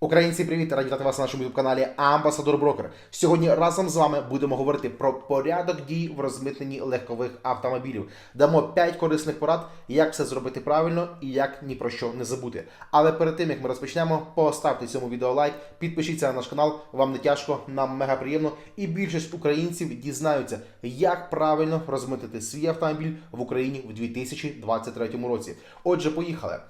Українці, привіт! Раді вас на нашому каналі Амбасадор Брокер. Сьогодні разом з вами будемо говорити про порядок дій в розмитненні легкових автомобілів. Дамо 5 корисних порад, як все зробити правильно і як ні про що не забути. Але перед тим як ми розпочнемо, поставте цьому відео лайк, підпишіться на наш канал. Вам не тяжко, нам мега приємно. І більшість українців дізнаються, як правильно розмитити свій автомобіль в Україні в 2023 році. Отже, поїхали.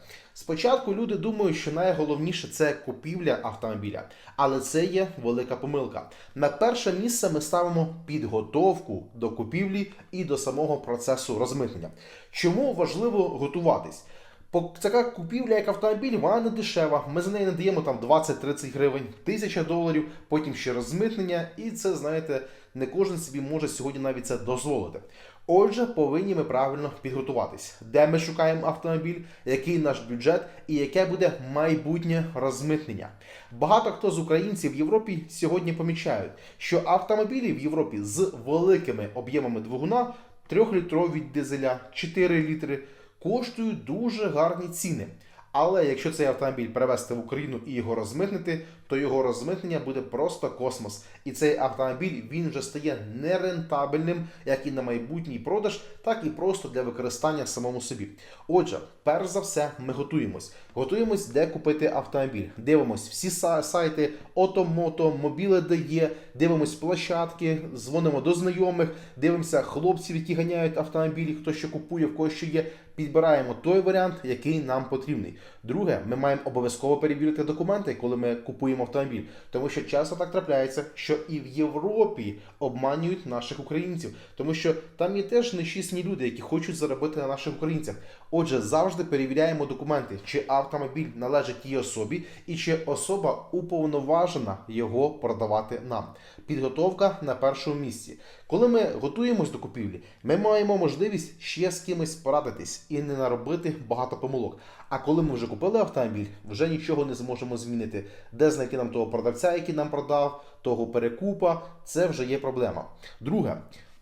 Спочатку люди думають, що найголовніше це купівля автомобіля, але це є велика помилка. На перше місце ми ставимо підготовку до купівлі і до самого процесу розмитнення. Чому важливо готуватись? По- Така купівля як автомобіль, вона не дешева. Ми за неї не даємо там 20-30 гривень, 1000 доларів, потім ще розмитнення, і це, знаєте, не кожен собі може сьогодні навіть це дозволити. Отже, повинні ми правильно підготуватись, де ми шукаємо автомобіль, який наш бюджет і яке буде майбутнє розмитнення. Багато хто з українців в Європі сьогодні помічають, що автомобілі в Європі з великими об'ємами двигуна, 3-літрові дизеля, 4 літри, коштують дуже гарні ціни. Але якщо цей автомобіль перевезти в Україну і його розмитнити, то його розмитнення буде просто космос. І цей автомобіль він вже стає нерентабельним як і на майбутній продаж, так і просто для використання самому собі. Отже, перш за все, ми готуємось. Готуємось, де купити автомобіль. Дивимось всі са- сайти Отомото, Мобіле дає, дивимось площадки, дзвонимо до знайомих, дивимося хлопців, які ганяють автомобілі, хто що купує, в кого що є. Підбираємо той варіант, який нам потрібний. Друге, ми маємо обов'язково перевірити документи, коли ми купуємо автомобіль, тому що часто так трапляється, що і в Європі обманюють наших українців, тому що там є теж нечисні люди, які хочуть заробити на наших українцях. Отже, завжди перевіряємо документи, чи автомобіль належить тій особі, і чи особа уповноважена його продавати нам. Підготовка на першому місці. Коли ми готуємось до купівлі, ми маємо можливість ще з кимось порадитись і не наробити багато помилок. А коли ми вже купили автомобіль, вже нічого не зможемо змінити. Де знайти нам того продавця, який нам продав, того перекупа, це вже є проблема. Друге.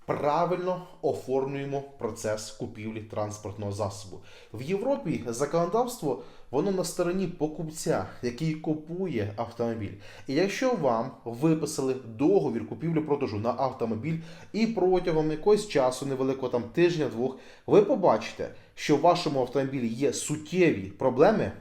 Правильно оформлюємо процес купівлі транспортного засобу. В Європі законодавство воно на стороні покупця, який купує автомобіль. І якщо вам виписали договір купівлі-продажу на автомобіль, і протягом якогось часу, невеликого там тижня-двох, ви побачите, що в вашому автомобілі є суттєві проблеми,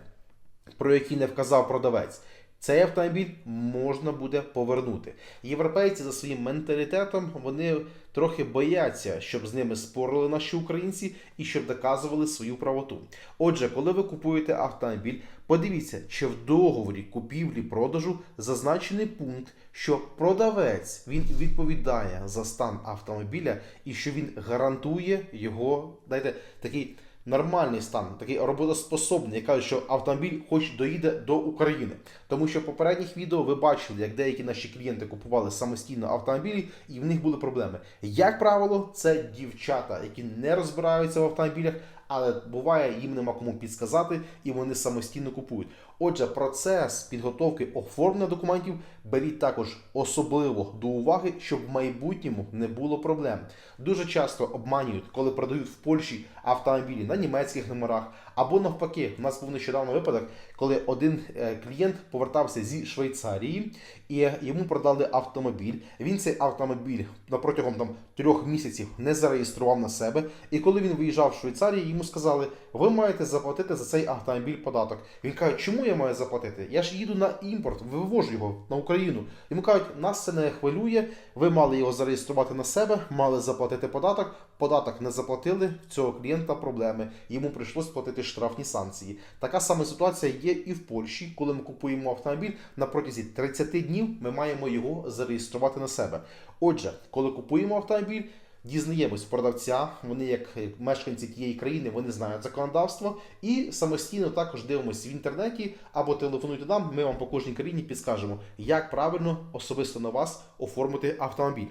про які не вказав продавець. Цей автомобіль можна буде повернути. Європейці за своїм менталітетом вони трохи бояться, щоб з ними спорили наші українці і щоб доказували свою правоту. Отже, коли ви купуєте автомобіль, подивіться, чи в договорі купівлі-продажу зазначений пункт, що продавець він відповідає за стан автомобіля і що він гарантує його, дайте такий нормальний стан, такий роботоспособний. Я кажу, що автомобіль хоч доїде до України. Тому що в попередніх відео ви бачили, як деякі наші клієнти купували самостійно автомобілі, і в них були проблеми. Як правило, це дівчата, які не розбираються в автомобілях, але буває, їм нема кому підсказати, і вони самостійно купують. Отже, процес підготовки оформлення документів беріть також особливо до уваги, щоб в майбутньому не було проблем. Дуже часто обманюють, коли продають в Польщі автомобілі на німецьких номерах, або навпаки, у нас був нещодавно випадок, коли один е, клієнт повертався зі Швейцарії і йому продали автомобіль. Він цей автомобіль протягом там трьох місяців не зареєстрував на себе. І коли він виїжджав в Швейцарію, йому сказали: ви маєте заплатити за цей автомобіль податок. Він каже, чому я маю заплатити? Я ж їду на імпорт, вивожу його на Україну. Йому кажуть, нас це не хвилює. Ви мали його зареєструвати на себе, мали заплатити податок. Податок не заплатили. Цього клієнта проблеми. Йому прийшлось платити штрафні санкції. Така сама ситуація є і в Польщі, коли ми купуємо автомобіль на протязі 30 днів. Ми маємо його зареєструвати на себе. Отже, коли купуємо автомобіль. Дізнаємось продавця, вони як мешканці тієї країни, вони знають законодавство і самостійно також дивимося в інтернеті або телефонуйте нам. Ми вам по кожній країні підскажемо, як правильно особисто на вас оформити автомобіль.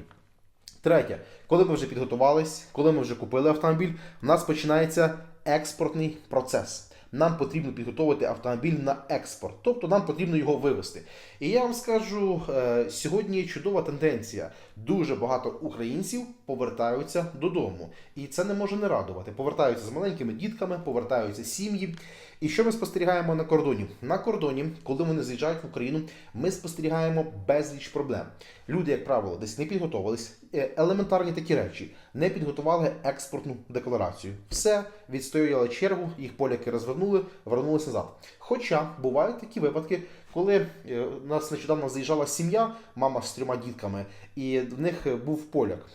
Третє, коли ми вже підготувались, коли ми вже купили автомобіль, у нас починається експортний процес. Нам потрібно підготувати автомобіль на експорт, тобто нам потрібно його вивезти. І я вам скажу, е, сьогодні чудова тенденція. Дуже багато українців повертаються додому, і це не може не радувати. Повертаються з маленькими дітками, повертаються сім'ї. І що ми спостерігаємо на кордоні? На кордоні, коли вони заїжджають в Україну, ми спостерігаємо безліч проблем. Люди, як правило, десь не підготовились. Е, Елементарні такі речі, не підготували експортну декларацію. Все відстояли чергу, їх поляки розвернули, вернулися назад. Хоча бувають такі випадки, коли е, у нас нещодавно заїжджала сім'я, мама з трьома дітками, і в них був поляк.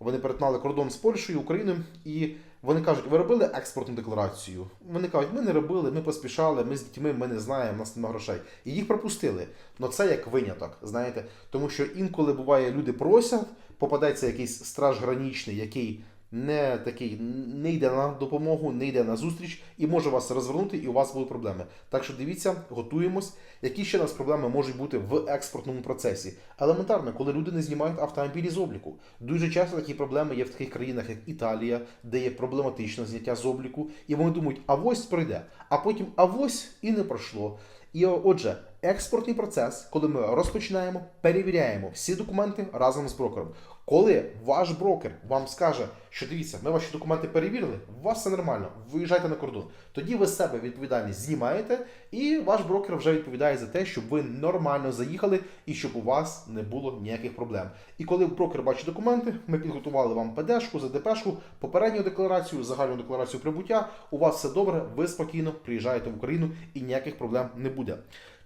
Вони перетинали кордон з Польщею, Україною, і вони кажуть, ви робили експортну декларацію? Вони кажуть, ми не робили, ми поспішали, ми з дітьми, ми не знаємо, у нас немає грошей. І їх пропустили. Ну це як виняток, знаєте, тому що інколи буває, люди просять, попадеться якийсь страж гранічний, який не такий не йде на допомогу, не йде на зустріч і може вас розвернути, і у вас будуть проблеми. Так що дивіться, готуємось. Які ще нас проблеми можуть бути в експортному процесі? Елементарно, коли люди не знімають автомобілі з обліку. Дуже часто такі проблеми є в таких країнах, як Італія, де є проблематичне зняття з обліку, і вони думають, авось пройде, а потім авось і не пройшло. І отже, експортний процес, коли ми розпочинаємо, перевіряємо всі документи разом з брокером. Коли ваш брокер вам скаже, що дивіться, ми ваші документи перевірили, у вас все нормально, виїжджайте на кордон. Тоді ви себе відповідальність знімаєте, і ваш брокер вже відповідає за те, щоб ви нормально заїхали і щоб у вас не було ніяких проблем. І коли брокер бачить документи, ми підготували вам ПДшку, ЗДПшку, попередню декларацію, загальну декларацію прибуття. У вас все добре, ви спокійно приїжджаєте в Україну і ніяких проблем не буде.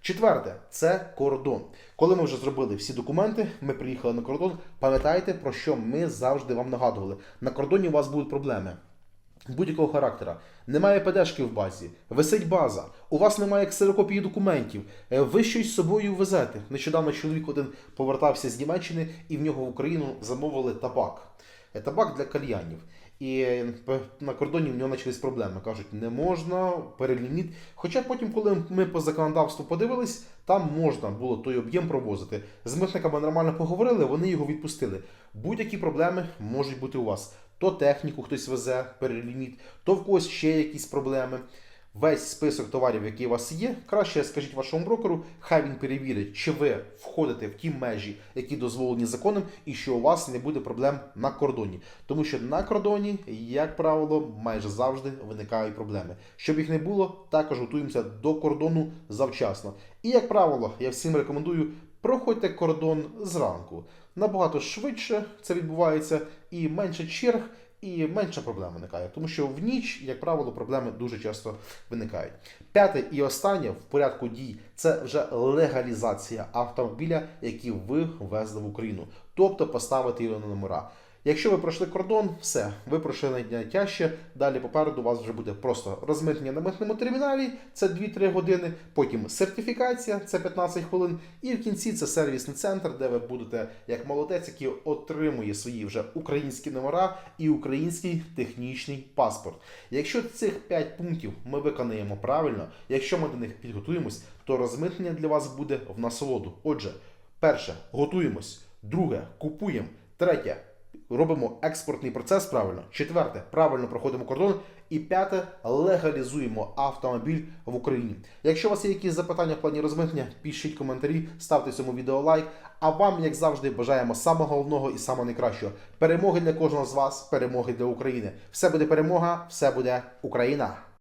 Четверте це кордон. Коли ми вже зробили всі документи, ми приїхали на кордон. Пам'ятайте, про що ми завжди вам нагадували. На кордоні у вас будуть проблеми. Будь-якого характера. Немає ПДшки в базі, висить база, у вас немає ксерокопії документів, е, ви щось з собою везете. Нещодавно чоловік один повертався з Німеччини і в нього в Україну замовили табак. Е, Табак для кальянів. І на кордоні в нього почались проблеми. Кажуть, не можна, переліміт. Хоча потім, коли ми по законодавству подивились, там можна було той об'єм провозити. З митниками нормально поговорили, вони його відпустили. Будь-які проблеми можуть бути у вас. То техніку хтось везе, переліміт, то в когось ще якісь проблеми. Весь список товарів, які у вас є, краще скажіть вашому брокеру, хай він перевірить, чи ви входите в ті межі, які дозволені законом, і що у вас не буде проблем на кордоні. Тому що на кордоні, як правило, майже завжди виникають проблеми. Щоб їх не було, також готуємося до кордону завчасно. І як правило, я всім рекомендую проходьте кордон зранку. Набагато швидше це відбувається і менше черг. І менше проблем виникає, тому що в ніч, як правило, проблеми дуже часто виникають. П'яте і останнє в порядку дій це вже легалізація автомобіля, який ви везли в Україну, тобто поставити його на номера. Якщо ви пройшли кордон, все, ви пройшли найтяжче. Далі попереду у вас вже буде просто розмитнення на митному терміналі, це 2-3 години. Потім сертифікація, це 15 хвилин. І в кінці це сервісний центр, де ви будете як молодець, який отримує свої вже українські номера і український технічний паспорт. Якщо цих 5 пунктів ми виконаємо правильно, якщо ми до них підготуємось, то розмитнення для вас буде в насолоду. Отже, перше, готуємось. Друге, купуємо. Третє, робимо експортний процес правильно. Четверте, правильно проходимо кордон. І п'яте, легалізуємо автомобіль в Україні. Якщо у вас є якісь запитання в плані розмитнення, пишіть коментарі, ставте цьому відео лайк. А вам, як завжди, бажаємо самого головного і самого найкращого. Перемоги для кожного з вас, перемоги для України. Все буде перемога, все буде Україна.